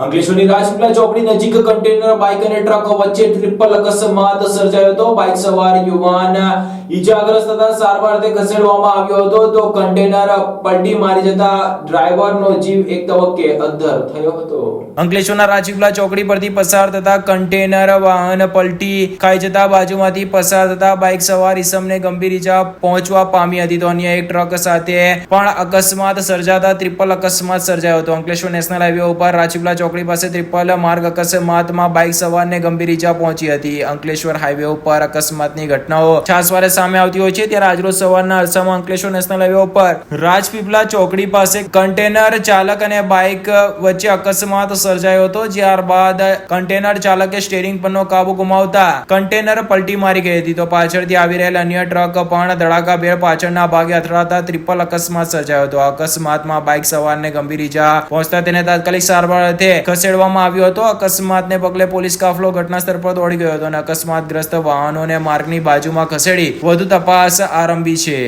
અંકલેશ્વરની રાજપીપળા ચોકડી નજીક container, bike અને ટ્રક વચ્ચે ટ્રિપલ અકસ્માત સર્જાયો હતો. બાઇક સવાર યુવાન ઈજાગ્રસ્ત થતા સારવાર અર્થે ખસેડવામાં આવ્યો હતો. તો કન્ટેનર પલટી મારી જતા ડ્રાઈવરનો જીવ એક તબક્કે અદ્ધર થયો હતો. અંકલેશ્વરના રાજપીપળા ચોકડી પરથી પસાર થતા કન્ટેનર વાહન પલટી ખાઈ જતા બાજુમાંથી પસાર થતા બાઇક સવાર ઈસમને ગંભીર ઈજા પહોંચવા પામી હતી. તો અન્ય એક ટ્રક સાથે પણ અકસ્માત સર્જાતા ટ્રિપલ અકસ્માત સર્જાયો હતો. અંકલેશ્વર નેશનલ હાઈવે ઉપર રાજપીપળા ચોકડી પાસે ત્રિપલ માર્ગ અકસ્માતમાં બાઇક સવારને ગંભીર ઈજા પહોંચી હતી. અંકલેશ્વર હાઈવે ઉપર અકસ્માતની ઘટનાઓ છાસવારે સામે આવતી હોય છે, ત્યારે આજરોજ સવારના અરસામાં અંકલેશ્વર નેશનલ હાઈવે ઉપર રાજપીપલા ચોકડી પાસે કન્ટેનર ચાલક અને બાઇક વચ્ચે અકસ્માત સર્જાયો હતો ત્યારબાદ કન્ટેનર ચાલકે સ્ટેરિંગ પરનો કાબુ ગુમાવતા કન્ટેનર પલટી મારી ગઈ હતી. તો પાછળથી આવી રહેલ અન્ય ટ્રક પણ ધડાકાભેર પાછળના ભાગે અથડાતા ત્રિપલ અકસ્માત સર્જાયો હતો. અકસ્માતમાં બાઇક સવારને ગંભીર ઈજા પહોંચતા તેને તાત્કાલિક સારવાર અર્થે ખસેડવામાં આવ્યો હતો, અકસ્માતને પગલે પોલીસ કાફલો ઘટના સ્થળ પર દોડી ગયો હતો અને અકસ્માતગ્રસ્ત વાહનોને માર્ગની બાજુમાં ખસેડી વધુ તપાસ આરંભી છે.